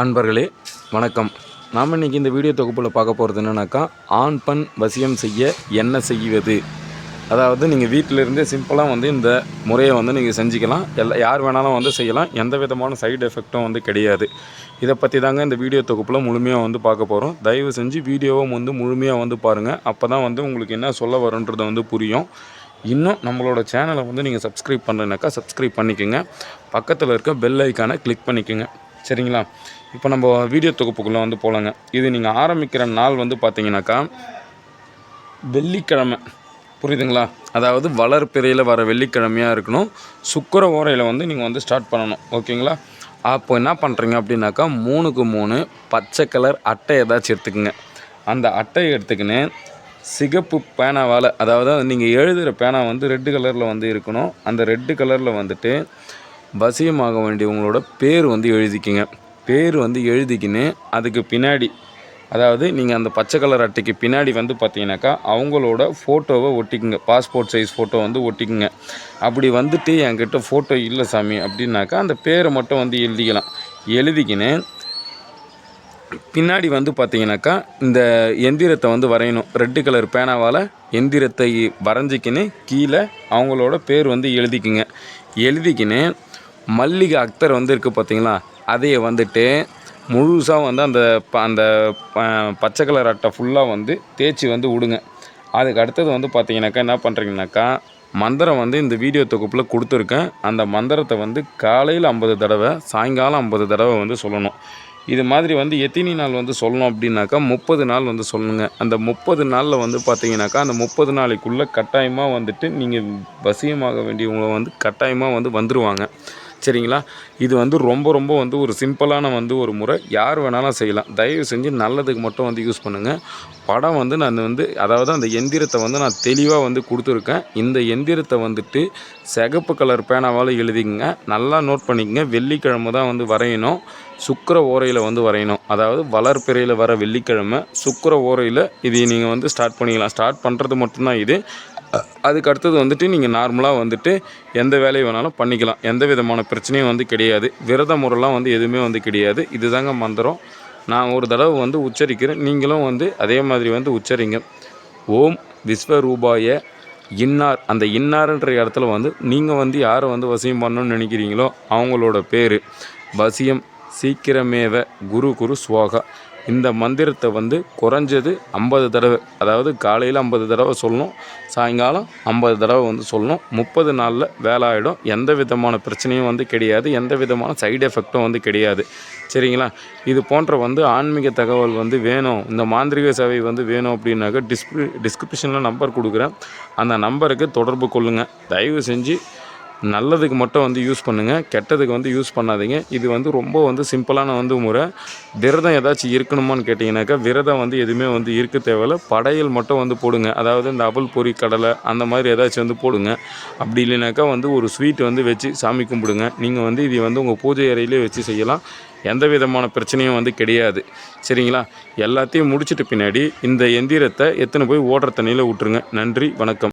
அன்பர்களே வணக்கம். நாம் இன்றைக்கி இந்த வீடியோ தொகுப்பில் பார்க்க போகிறது என்னென்னாக்கா ஆண் பெண் வசியம் செய்ய என்ன செய்வது? அதாவது நீங்கள் வீட்டிலேருந்தே சிம்பிளாக வந்து இந்த முறையை வந்து நீங்கள் செஞ்சுக்கலாம். எல்லா யார் வேணாலும் வந்து செய்யலாம். எந்த விதமான சைடு எஃபெக்ட்டும் வந்து கிடையாது. இதை பற்றி தாங்க இந்த வீடியோ தொகுப்பில் முழுமையாக வந்து பார்க்க போகிறோம் தயவு செஞ்சு வீடியோவும் வந்து முழுமையாக வந்து பாருங்கள் அப்போ தான் வந்து உங்களுக்கு என்ன சொல்ல வரன்றதை வந்து புரியும். இன்னும் நம்மளோட சேனலை வந்து நீங்கள் சப்ஸ்கிரைப் பண்ணுறதுனாக்கா சப்ஸ்கிரைப் பண்ணிக்கோங்க. பக்கத்தில் இருக்க பெல் ஐக்கானை கிளிக் பண்ணிக்கோங்க. சரிங்களா? இப்போ நம்ம வீடியோ தொகுப்புக்குள்ளே வந்து போகலாங்க இது நீங்கள் ஆரம்பிக்கிற நாள் வந்து பார்த்தீங்கன்னாக்கா வெள்ளிக்கிழமை. புரியுதுங்களா? அதாவது வளர்ப்பிறையில் வர வெள்ளிக்கிழமையாக இருக்கணும். சுக்கர ஓரையில் வந்து நீங்கள் வந்து ஸ்டார்ட் பண்ணணும். ஓகேங்களா? அப்போ என்ன பண்ணுறீங்க அப்படின்னாக்கா மூணுக்கு மூணு பச்சை கலர் அட்டை ஏதாச்சும் எடுத்துக்கோங்க. அந்த அட்டையை எடுத்துக்கின்னு சிகப்பு பேனாவால் அதாவது நீங்கள் எழுதுகிற பேனா வந்து ரெட்டு கலரில் வந்து இருக்கணும். அந்த ரெட்டு கலரில் வந்துட்டு வசியமாக வேண்டியவங்களோட பேர் வந்து எழுதிக்கிங்க. பேர் வந்து எழுதிக்கின்னு அதுக்கு பின்னாடி அதாவது நீங்கள் அந்த பச்சை கலர் அட்டைக்கு பின்னாடி வந்து பார்த்தீங்கன்னாக்கா அவங்களோட ஃபோட்டோவை ஒட்டிக்குங்க. பாஸ்போர்ட் சைஸ் ஃபோட்டோ வந்து ஒட்டிக்குங்க. அப்படி வந்துட்டு என்கிட்ட ஃபோட்டோ இல்லை சாமி அப்படின்னாக்கா அந்த பேரை மட்டும் வந்து எழுதிக்கலாம். எழுதிக்கின்னு பின்னாடி வந்து பார்த்தீங்கன்னாக்கா இந்த எந்திரத்தை வந்து வரையணும். ரெட்டு கலர் பேனாவால் எந்திரத்தை வரைஞ்சிக்கின்னு கீழே அவங்களோட பேர் வந்து எழுதிக்குங்க. எழுதிக்கின்னு மல்லிகை அக்தர் வந்து இருக்குது பார்த்தீங்களா அதையே வந்துட்டு முழுசாக வந்து அந்த ப- அந்த ப- பச்சை கலர் அட்டை ஃபுல்லாக வந்து தேய்ச்சி வந்து விடுங்க. அதுக்கு அடுத்தது வந்து பார்த்தீங்கன்னாக்கா என்ன பண்ணுறீங்கனாக்கா மந்திரம் வந்து இந்த வீடியோ தொகுப்பில் கொடுத்துருக்கேன். அந்த மந்திரத்தை வந்து காலையில் ஐம்பது தடவை சாயங்காலம் ஐம்பது தடவை வந்து சொல்லணும். இது மாதிரி வந்து எத்தினி நாள் வந்து சொல்லணும் அப்படின்னாக்கா முப்பது நாள் வந்து சொல்லணுங்க அந்த முப்பது நாளில் வந்து பார்த்தீங்கன்னாக்கா அந்த முப்பது நாளைக்குள்ளே கட்டாயமாக வந்துட்டு நீங்கள் வசியமாக வேண்டியவங்க வந்து கட்டாயமாக வந்து வந்துடுவாங்க சரிங்களா? இது வந்து ரொம்ப ரொம்ப வந்து ஒரு சிம்பிளான வந்து ஒரு முறை. யார் வேணாலும் செய்யலாம். தயவு செஞ்சு நல்லதுக்கு மட்டும் வந்து யூஸ் பண்ணுங்கள் படம் வந்து நான் வந்து அதாவது அந்த எந்திரத்தை வந்து நான் தெளிவாக வந்து கொடுத்துருக்கேன். இந்த எந்திரத்தை வந்துட்டு சிகப்பு கலர் பேனாவால் எழுதிங்க நல்லா நோட் பண்ணிக்கங்க. வெள்ளிக்கிழமை தான் வந்து வரையணும். சுக்கர ஓரையில் வந்து வரையணும். அதாவது வளர்ப்பிறையில் வர வெள்ளிக்கிழமை சுக்கர ஓரையில் இது நீங்கள் வந்து ஸ்டார்ட் பண்ணிக்கலாம். ஸ்டார்ட் பண்ணுறது மட்டும்தான் இது. அதுக்கு அடுத்தது வந்துட்டு நீங்கள் நார்மலாக வந்துட்டு எந்த வேலையை வேணாலும் பண்ணிக்கலாம். எந்த விதமான பிரச்சனையும் வந்து கிடையாது. விரத முறைலாம் வந்து எதுவுமே வந்து கிடையாது. இதுதாங்க மந்திரம். நான் ஒரு தடவை வந்து உச்சரிக்கிறேன். நீங்களும் வந்து அதே மாதிரி வந்து உச்சரிங்க. ஓம் விஸ்வரூபாய இன்னார். அந்த இன்னார்ன்ற இடத்துல வந்து நீங்கள் வந்து யாரை வந்து வசியம் பண்ணணும்னு நினைக்கிறீங்களோ அவங்களோட பேர். வசியம் சீக்கிரமேவ குரு குரு ஸ்வாகா இந்த மந்திரத்தை வந்து குறைஞ்சது ஐம்பது தடவை அதாவது காலையில் ஐம்பது தடவை சொல்லணும் சாயங்காலம் ஐம்பது தடவை வந்து சொல்லணும். முப்பது நாளில் வேலை ஆகிடும் எந்த விதமான பிரச்சனையும் வந்து கிடையாது. எந்த விதமான சைடு எஃபெக்ட்டும் வந்து கிடையாது. சரிங்களா? இது போன்ற வந்து ஆன்மீக தகவல் வந்து வேணும். இந்த மாந்திரிக சேவை வந்து வேணும் அப்படின்னாக்க டிஸ்கிரி டிஸ்கிரிப்ஷனில் நம்பர் கொடுக்குறேன். அந்த நம்பருக்கு தொடர்பு கொள்ளுங்கள் தயவு செஞ்சு நல்லதுக்கு மட்டும் வந்து யூஸ் பண்ணுங்கள் கெட்டதுக்கு வந்து யூஸ் பண்ணாதீங்க. இது வந்து ரொம்ப வந்து சிம்பிளான வந்து முறை. விரதம் ஏதாச்சும் இருக்கணுமான்னு கேட்டிங்கனாக்கா விரதம் வந்து எதுவுமே வந்து இருக்க தேவையில்ல. படையல் மட்டும் வந்து போடுங்க. அதாவது இந்த அவல் பொரி கடலை அந்த மாதிரி ஏதாச்சும் வந்து போடுங்க. அப்படி இல்லைனாக்கா வந்து ஒரு ஸ்வீட் வந்து வச்சு சாமி கும்பிடுங்க. நீங்கள் வந்து இது வந்து உங்கள் பூஜை அறையிலே வச்சு செய்யலாம். எந்த விதமான பிரச்சனையும் வந்து கிடையாது. சரிங்களா? எல்லாத்தையும் முடிச்சிட்டு பின்னாடி இந்த எந்திரத்தை எத்தனை போய் ஓடுற தண்ணியில் விட்டுருங்க நன்றி வணக்கம்.